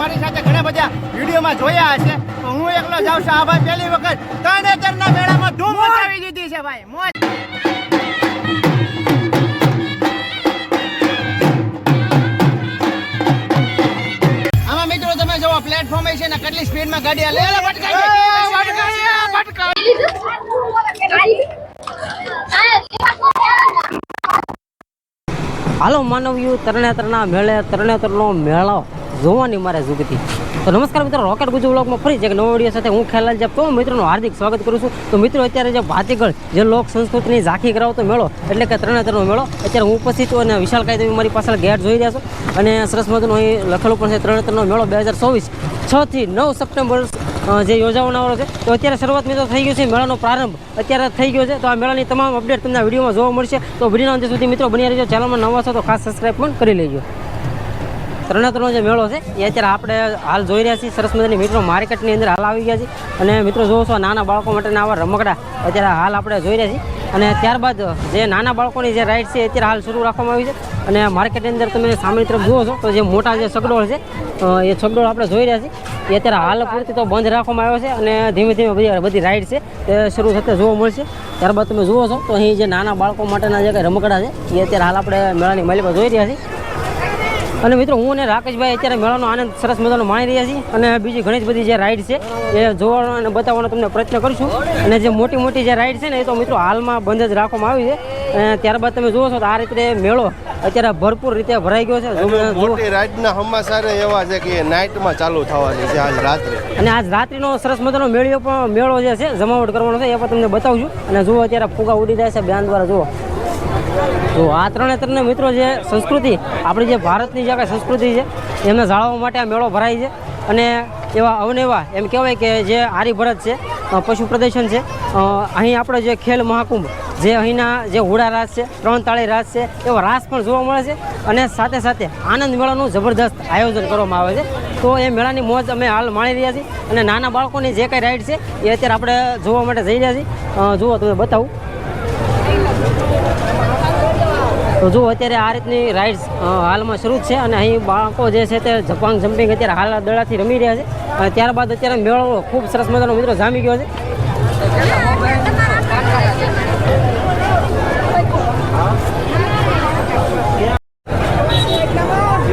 તમારી સાથે ઘણા બધા વિડીયોમાં જોયા હશે. તો હું એકલો જાઉં છું. આ ભાઈ પહેલી વખત ત્રણ મેળામાં ધૂમ મચાવી દીધી છે ભાઈ. મોજ! પ્લેટફોર્મ છે ને કેટલી સ્પીડમાં ગાડી હાલે હાલો માનવ્યું તરણેતરના મેળે તરણેતરનો મેળો. જોવાની મારે જુગતી. તો નમસ્કાર મિત્રો, રોકેટ ગુજુ બ્લોગમાં ફરી એક નવો વીડિયો સાથે હું ખેલાલ જપ. તો મિત્રોનું હાર્દિક સ્વાગત કરું છું. તો મિત્રો, અત્યારે જે ભાતીગળ, જે લોક સંસ્કૃતિની ઝાંખી કરાવતો મેળો, એટલે કે તરણેતરનો મેળો, અત્યારે હું ઉપસ્થિત છું અને વિશાલ તમે મારી પાછળ ગેટ જોઈ રહ્યા છો. અને સરસ મજાનું અહીં લખેલું પણ છે તરણેતરનો મેળો બે હજાર ચોવીસ છથી નવ સપ્ટેમ્બર જે યોજાવાનો છે. તો અત્યારે શરૂઆત મિત્રો થઈ ગયું છે, મેળાનો પ્રારંભ. અત્યારે થઈ ગયો છે, તો આ મેળાની તમામ અપડેટ તમને વિડીયોમાં જોવા મળશે. તો વિડીયોના અંત સુધી મિત્રો બની રહેજો. ચેનલમાં નવા છો તો ખાસ સબસ્ક્રાઈબ પણ કરી લેજો. તરણેતરનો જે મેળો છે, એ અત્યારે આપણે હાલ જોઈ રહ્યા છીએ. સરસ મજાની મિત્રો માર્કેટની અંદર હાલ આવી ગયા છે. અને મિત્રો જોવો છો, નાના બાળકો માટેના આવા રમકડા અત્યારે હાલ આપણે જોઈ રહ્યા છીએ. અને ત્યારબાદ જે નાના બાળકોની જે રાઇડ છે અત્યારે હાલ શરૂ રાખવામાં આવી છે. અને માર્કેટની અંદર તમે સામેની તરફ જુઓ છો, તો જે મોટા જે સગડોળ છે એ સગડોળ આપણે જોઈ રહ્યા છીએ. એ અત્યારે હાલ પૂરતી તો બંધ રાખવામાં આવ્યો છે અને ધીમે ધીમે બધી બધી રાઇડ છે, એ શરૂ થતા જોવા મળશે. ત્યારબાદ તમે જુઓ છો, તો અહીં જે નાના બાળકો માટેના જે કંઈ રમકડા છે, એ અત્યારે હાલ આપણે મેળાની માલિકા જોઈ રહ્યા છીએ અને મિત્રો હું અને રાકેશભાઈ અત્યારે મેળાનો આનંદ સરસ મજાનો માણી રહ્યા છીએ. અને બીજી ઘણી જ બધી જે રાઈડ છે એ જોવાનો અને બતાવવાનો તમને પ્રયત્ન કરીશું. અને જે મોટી મોટી જે રાઈડ છે ને એ તો મિત્રો હાલમાં બંધ જ રાખવામાં આવી છે. અને ત્યારબાદ તમે જુઓ છો તો આ રીતે મેળો અત્યારે ભરપૂર રીતે ભરાઈ ગયો છે. મોટી રાઈડના હમાસાર એવા છે કે નાઇટમાં ચાલુ થવાની છે આજ રાત્રે. અને આજ રાત્રિનો સરસ મજાનો મેળો પણ મેળો જે છે જમાવટ કરવાનો છે એ પણ તમને બતાવું છું અને જુઓ અત્યારે ફુગા ઉડી જાય છે બેન દ્વારા જુઓ. તો આ ત્રણે ત્રણે મિત્રો જે સંસ્કૃતિ, આપણી જે ભારતની જે કાંઈ સંસ્કૃતિ છે, એમને જાળવવા માટે આ મેળો ભરાય છે. અને એવા અવનેવા એમ કહેવાય કે જે આર્યભરત છે પશુ પ્રદર્શન છે અહીં આપણો જે ખેલ મહાકુંભ, જે અહીંના જે હુડા રાસ છે, ત્રણ તાળી રાસ છે, એવો રાસ પણ જોવા મળે છે. અને સાથે સાથે આનંદ મેળાનું જબરદસ્ત આયોજન કરવામાં આવે છે. તો એ મેળાની મોજ અમે હાલ માણી રહ્યા છીએ. અને નાના બાળકોની જે કંઈ રાઈડ છે, એ અત્યારે આપણે જોવા માટે જઈ રહ્યા છીએ. જુઓ, તમે બતાવું. તો જો અત્યારે આ રીતની રાઇડ્સ હાલમાં શરૂ છે અને અહીં બાળકો જે છે તે જપાંગ જમ્પિંગ અત્યારે હાલ દડાથી રમી રહ્યા છે. અને ત્યારબાદ અત્યારે મેળો ખૂબ સરસ મજાનો મિત્રો જામી ગયો છે.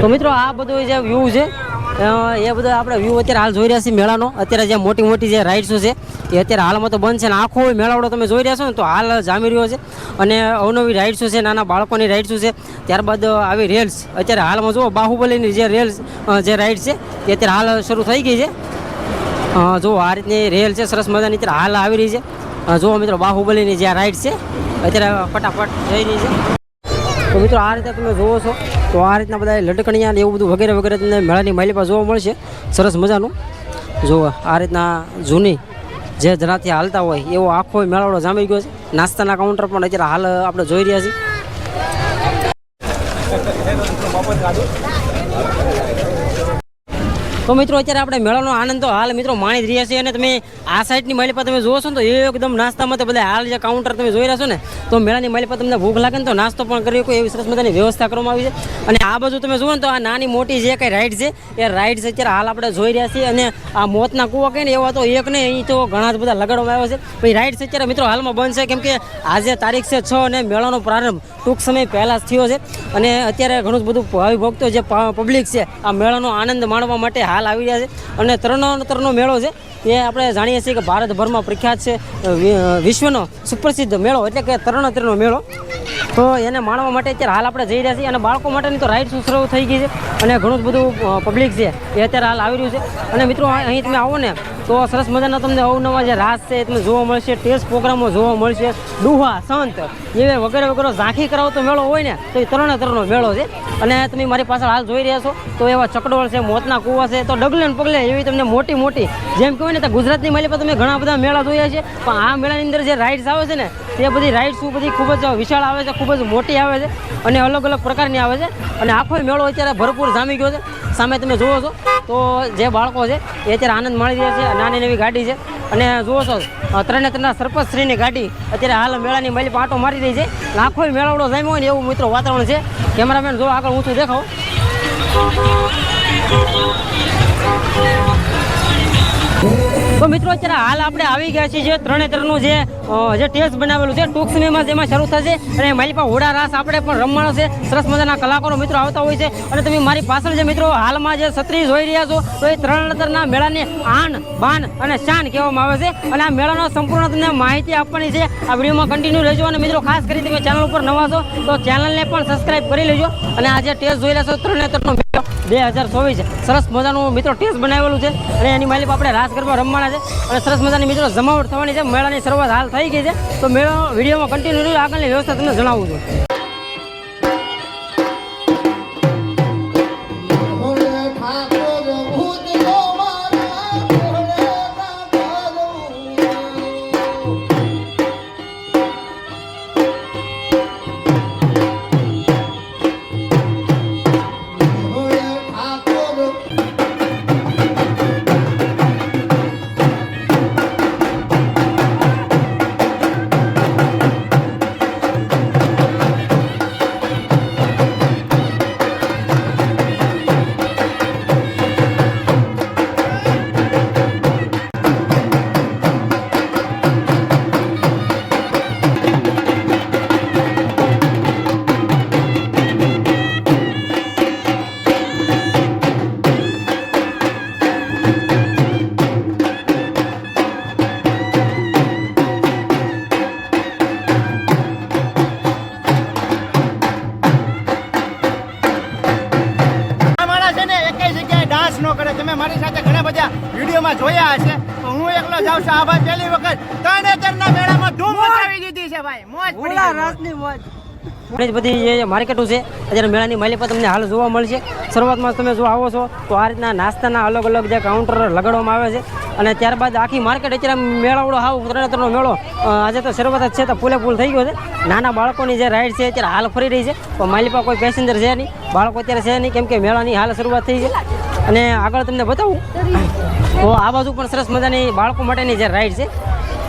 તો મિત્રો આ બધું જે વ્યૂ છે એ બધું આપણે વ્યૂ અત્યારે હાલ જોઈ રહ્યા છીએ મેળાનો. અત્યારે જે મોટી મોટી જે રાઇડ્સો છે, એ અત્યારે હાલમાં તો બંધ છે ને આખો મેળાવડો તમે જોઈ રહ્યા છો ને, તો હાલ જામી રહ્યો છે. અને અવનવી રાઇડ્સો છે, નાના બાળકોની રાઇડ્સો છે, ત્યારબાદ આવી રેલ્સ. અત્યારે હાલમાં જુઓ, બાહુબલીની જે રેલ્સ જે રાઇડ છે, એ અત્યારે હાલ શરૂ થઈ ગઈ છે. જુઓ, આ રીતની રેલ છે, સરસ મજાની અત્યારે હાલ આવી રહી છે. જુઓ મિત્રો, બાહુબલીની જે રાઇડ છે, અત્યારે ફટાફટ જઈ રહી છે. તો મિત્રો, આ રીતે તમે જુઓ છો. તો આ રીતના બધા લટકણિયા ને એવું બધું વગેરે વગેરે તમને મેળાની માલી જોવા મળશે. સરસ મજાનું. જો આ રીતના જૂની જે જનાથી હાલતા હોય એવો આખો મેળાવડો જામી ગયો છે. નાસ્તાના કાઉન્ટર પણ અત્યારે હાલ આપણે જોઈ રહ્યા છીએ. તો મિત્રો, અત્યારે આપણે મેળાનો આનંદ તો હાલ મિત્રો માણી જ રહ્યા છે અને તમે આ સાઈડની માલી પર તમે જોશો ને તો એકદમ નાસ્તામાં તો બધા હાલ જે કાઉન્ટર તમે જોઈ રહ્યા છો ને, તો મેળાની માલી પર તમને ભૂખ લાગે ને તો નાસ્તો પણ કરી શકો, એવી સરસ મજાની વ્યવસ્થા કરવામાં આવી છે. અને આ બાજુ તમે જુઓ ને તો આ નાની મોટી જે કંઈ રાઇડ છે, એ રાઇડ્સ અત્યારે હાલ આપણે જોઈ રહ્યા છીએ અને આ મોતના કૂવા કહીને એવા તો એક નહીં, અહીં તો ઘણા જ બધા લગાડવામાં આવ્યા છે. પછી રાઇડ્સ અત્યારે મિત્રો હાલમાં બંધ છે, કેમ આજે તારીખ છે છ અને મેળાનો પ્રારંભ ટૂંક સમય પહેલાં જ થયો છે. અને અત્યારે ઘણું જ બધું ભાવિ ભક્તો જે પબ્લિક છે, આ મેળાનો આનંદ માણવા માટે હાલ આવી રહ્યા છે. અને તરણોતરનો મેળો છે. એ આપણે જાણીએ છીએ કે ભારતભરમાં પ્રખ્યાત છે વિશ્વનો સુપ્રસિદ્ધ મેળો, એટલે કે તરણોતરનો મેળો. તો એને માણવા માટે અત્યારે હાલ આપણે જઈ રહ્યા છીએ અને બાળકો માટેની તો રાઈડ શરૂ થઈ ગઈ છે અને ઘણું જ બધું પબ્લિક છે એ અત્યારે હાલ આવી રહ્યું છે. અને મિત્રો અહીં તમે આવો ને, તો સરસ મજાના તમને અવનવા જે રાસ છે એ તમને જોવા મળશે ટેસ્ટ પ્રોગ્રામો જોવા મળશે. ડુહા સંત એ વગેરે વગેરે ઝાંખી કરાવતો મેળો હોય ને, તો એ તરણેતરનો મેળો છે. અને તમે મારી પાછળ હાલ જોઈ રહ્યા છો, તો એવા ચકડોળ છે, મોતના કૂવા છે, તો ડગલે ને પગલે એવી તમને મોટી મોટી, જેમ કહેવાય ને તો ગુજરાતની માલી પર તમે ઘણા બધા મેળા જોયા છે. પણ આ મેળાની અંદર જે રાઇડ્સ આવે છે ને, તે બધી રાઇડ્સ બધી ખૂબ જ વિશાળ આવે છે, ખૂબ જ મોટી આવે છે અને અલગ અલગ પ્રકારની આવે છે. અને આખો મેળો અત્યારે ભરપૂર જામી ગયો છે. સામે તમે જુઓ છો, તો જે બાળકો છે, એ અત્યારે આનંદ માણી રહ્યા છે નાની નવી ગાડી છે. અને જુઓ છો ત્રણે ત્રણના સરપંચશ્રીની ગાડી અત્યારે હાલ મેળાની માલી પાટો મારી રહી છે. લાખો મેળાવડો જામ્યો હોય ને એવું મિત્રો વાતાવરણ છે. કેમેરામેન, જો આગળ ઊંચું દેખાવ. તો મિત્રો અત્યારે હાલ આપણે આવી ગયા છીએ ત્રણે ત્રણનું જે જે ટેસ્ટ બનાવેલું છે, ટૂંક સમયમાં જેમાં શરૂ થશે. અને મારી પાસે હોડા રાસ આપણે પણ રમવાનો છે. સરસ મજાના કલાકારો મિત્રો આવતા હોય છે. અને તમે મારી પાછળ જે મિત્રો હાલમાં જે છત્રી જોઈ રહ્યા છો, તો એ ત્રણેતરના મેળાને આન, બાન અને શાન કહેવામાં આવે છે. અને આ મેળાનો સંપૂર્ણ તમને માહિતી આપવાની છે. આ વિડીયોમાં કન્ટિન્યુ રહેજો. અને મિત્રો, ખાસ કરી તમે ચેનલ ઉપર નવા છો, તો ચેનલને પણ સબસ્ક્રાઇબ કરી લેજો. અને આ જે ટેસ્ટ જોઈ રહ્યા છો મિત્રો બે હજાર ચોવીસ. સરસ મજાનું મિત્રો ટેસ્ટ બનાવેલું છે. અને એની માલિક આપણે રાસ ગરબા રમવાના છે. અને સરસ મજાની મિત્રો જમાવટ થવાની છે. મેળાની શરૂઆત હાલ થઈ ગઈ છે. તો મેળો વિડીયોમાં કન્ટિન્યુ આગળની વ્યવસ્થા તમને જણાવું છું. વિડીયોમાં જોયા હશે તો હું એકલો જાઉં છું. આ ભાઈ પહેલી વખત તરણેતરના મેળામાં ધૂમ મચાવી દીધી છે ભાઈ. મોજ પડી ગઈ. ઘણી બધી જે માર્કેટો છે અત્યારે મેળાની માલિક પર તમને હાલ જોવા મળશે. શરૂઆતમાં તમે જો આવો છો તો આ રીતના નાસ્તાના અલગ અલગ જે કાઉન્ટર લગાડવામાં આવે છે. અને ત્યારબાદ આખી માર્કેટ અત્યારે મેળાવડો હાવ ત્રણેતરનો મેળો આજે તો શરૂઆત જ છે તો ફૂલે ફૂલ થઈ ગયો છે. નાના બાળકોની જે રાઈડ છે અત્યારે હાલ ફરી રહી છે. પણ માલિપા પાસે કોઈ પેસેન્જર છે નહીં. બાળકો અત્યારે છે નહીં કેમ કે મેળાની હાલ શરૂઆત થઈ છે. અને આગળ તમને બતાવું. તો આ બાજુ પણ સરસ મજાની બાળકો માટેની જે રાઈડ છે,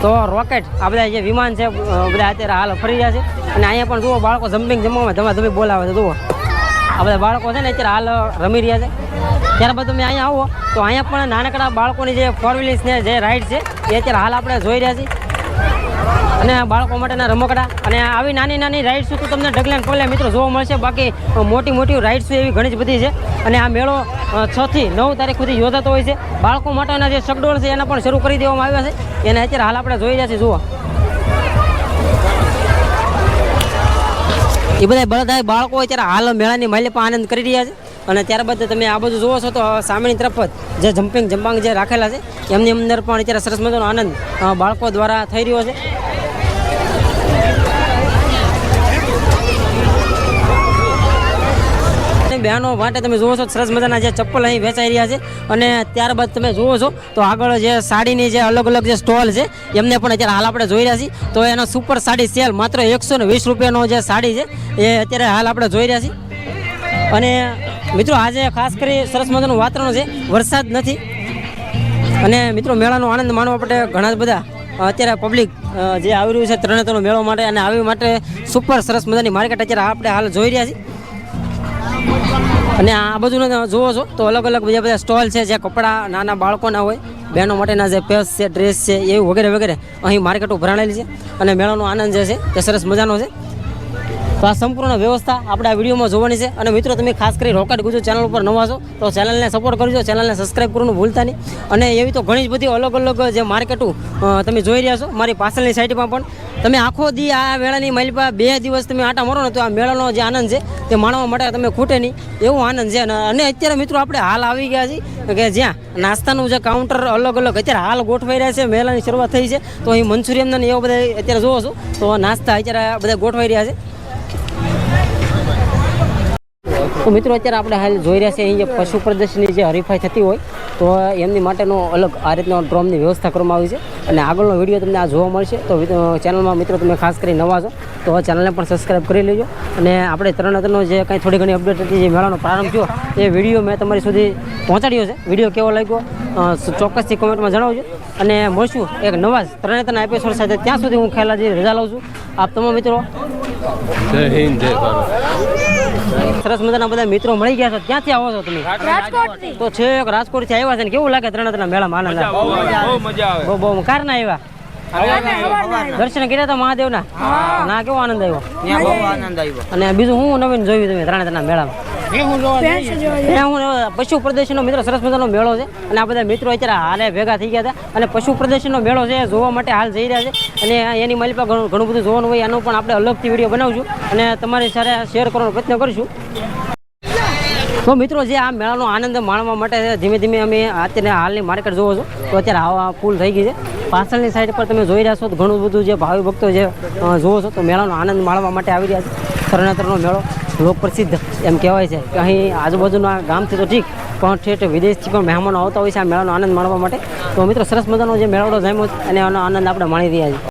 તો રોકેટ આ બધા જે વિમાન છે બધા અત્યારે હાલ ફરી રહ્યા છે. અને અહીંયા પણ જુઓ બાળકો જમ્પિંગ જમવામાં ધમાધમી બોલાવે છે, જુઓ. આ બધા બાળકો છે ને અત્યારે હાલ રમી રહ્યા છે. ત્યારબાદ તમે અહીંયા આવો, તો અહીંયા પણ નાનકડા બાળકોની જે ફોર વ્હીલર્સને જે રાઈડ છે, એ અત્યારે હાલ આપણે જોઈ રહ્યા છીએ. અને બાળકો માટેના રમકડા. અને આવી નાની નાની રાઇડ્સ તો તમને ઢગલા પગલે મિત્રો જોવા મળશે. બાકી મોટી મોટી રાઇડ્સ એવી ઘણી જ બધી છે. અને આ મેળો છ થી નવ તારીખ સુધી યોજાતો હોય છે. બાળકો માટેના જે સગડોળ છે એના પણ શરૂ કરી દેવામાં આવ્યા છે. એને અત્યારે હાલ આપણે જોઈ રહ્યા છીએ. જુઓ. એ બધા બધા બાળકો અત્યારે હાલ મેળાની માલિક આનંદ કરી રહ્યા છે. અને ત્યારબાદ તમે આ બધું જોવો છો તો સામેની તરફ જ જે જમ્પિંગ જમ્પાંગ જે રાખેલા છે, એમની અંદર પણ અત્યારે સરસ મજાનો આનંદ બાળકો દ્વારા થઈ રહ્યો છે. અને બહેનો માટે તમે જુઓ છો, સરસ મજાના જે ચપ્પલ અહીં વેચાઈ રહ્યા છે. અને ત્યારબાદ તમે જુઓ છો, તો આગળ જે સાડીની જે અલગ અલગ જે સ્ટોલ છે, એમને પણ અત્યારે હાલ આપણે જોઈ રહ્યા છીએ. તો એનો સુપર સાડી સેલ માત્ર એકસો ને વીસ રૂપિયાનો જે સાડી છે, એ અત્યારે હાલ આપણે જોઈ રહ્યા છીએ. અને મિત્રો, આજે ખાસ કરી સરસ મજાનું વાતાવરણ છે, વરસાદ નથી. અને મિત્રો, મેળાનો આનંદ માણવા માટે ઘણા જ બધા અત્યારે પબ્લિક જે આવી રહ્યું છે ત્રણેતરનો મેળો માટે અને આવી માટે સુપર સરસ મજાની માર્કેટ અત્યારે આપણે હાલ જોઈ રહ્યા છીએ. અને આ બધું જુઓ છો, તો અલગ અલગ બીજા બધા સ્ટોલ છે, જે કપડાં નાના બાળકોના હોય બહેનો માટેના જે પેસ છે ડ્રેસ છે, એવું વગેરે વગેરે અહીં માર્કેટ ઉભરાણેલી છે. અને મેળાનો આનંદ જે છે, તે સરસ મજાનો છે. તો આ સંપૂર્ણ વ્યવસ્થા આપણે આ વિડીયોમાં જોવાની છે. અને મિત્રો, તમે ખાસ કરી રોકેટ ગુજુ ચેનલ ઉપર નવા છો, તો ચેનલને સપોર્ટ કરજો. ચેનલને સબસ્ક્રાઈબ કરવાનું ભૂલતા નહીં. અને એવી તો ઘણી જ બધી અલગ અલગ જે માર્કેટો તમે જોઈ રહ્યા છો, મારી પાછળની સાઈડમાં પણ. તમે આખો દી આ મેળાની માલિપા બે દિવસ તમે આટા મારો ને તો આ મેળાનો જે આનંદ છે, તે માણવા માટે તમે ખૂટે નહીં. એવો આનંદ છે. અને અત્યારે મિત્રો, આપણે હાલ આવી ગયા છીએ, કે જ્યાં નાસ્તાનું જે કાઉન્ટર અલગ અલગ, અત્યારે હાલ ગોઠવાઈ રહ્યા છે, મેળાની શરૂઆત થઈ છે. તો અહીં મંચુરિયન એવા બધા અત્યારે જોવો છો. તો નાસ્તા અત્યારે બધા ગોઠવાઈ રહ્યા છે. તો મિત્રો અત્યારે આપણે હાલ જોઈ રહ્યા છીએ અહીં જે પશુ પ્રદર્શનની જે હરીફાઈ થતી હોય, તો એમની માટેનો અલગ આ રીતનો ડ્રોમની વ્યવસ્થા કરવામાં આવી છે. અને આગળનો વીડિયો તમને આ જોવા મળશે, તો ચેનલમાં મિત્રો તમે ખાસ કરી નવા છો, તો ચેનલને પણ સબસ્ક્રાઈબ કરી લેજો. અને આપણે તરણતરનો જે કંઈ થોડી ઘણી અપડેટ હતી, જે મેળાનો પ્રારંભ થયો, એ વીડિયો મેં તમારી સુધી પહોંચાડ્યો છે. વીડિયો કેવો લાગ્યો ચોક્કસથી કોમેન્ટમાં જણાવજો. અને મળશું એક નવા જ તરણેતરના એપિસોડ સાથે, ત્યાં સુધી હું ખેલાજી રજા લઉં છું. આપ તમામ મિત્રો જય હિન્દ, જય ભારત. સરસ મજાના બધા મિત્રો મળી ગયા છો. ક્યાંથી આવો છો તમે? રાજકોટથી. તો છે રાજકોટથી આવ્યા છે ને કેવું લાગે ત્રણ ત્રણ મેળામાં આનંદ આવે? બહુ બહુ કાર ના આવ્યા? દર્શન કર્યા હતા મહાદેવના? ના કેવો આનંદ આવ્યો. અને બીજું હું નવીન જોયું તમે ત્રણે ત્રણ મેળામાં? પશુ પ્રદર્શનનો મિત્રો સરસ મજાનો મેળો છે અને આ બધા મિત્રો અત્યારે હાલે ભેગા થઈ ગયા હતા. અને પશુ પ્રદર્શનનો મેળો છે જોવા માટે હાલ જઈ રહ્યા છે. અને એની માલિકા ઘણું બધું જોવાનું હોય એનો પણ આપણે અલગથી વીડિયો બનાવશું. અને તમારી સાથે શેર કરવાનો પ્રયત્ન કરીશું. તો મિત્રો જે આ મેળાનો આનંદ માણવા માટે ધીમે ધીમે અમે અત્યારે હાલની માર્કેટ જોવો છો. તો અત્યારે આવા ફૂલ થઈ ગઈ છે. પાછળની સાઈડ પર તમે જોઈ રહ્યા છો તો ઘણું બધું જે ભાવિ ભક્તો જે જુઓ જોવો છો તો મેળાનો આનંદ માણવા માટે આવી રહ્યા છે. તરણેતરનો મેળો. લોક પ્રસિદ્ધ એમ કહેવાય છે કે અહીં આજુબાજુના ગામથી તો ઠીક, પણ ઠેઠ વિદેશથી પણ મહેમાનો આવતા હોય છે, આ મેળાનો આનંદ માણવા માટે. તો મિત્રો, સરસ મજાનો જે મેળાનો જામ્યો અને આનો આનંદ આપણે માણી રહ્યા છીએ.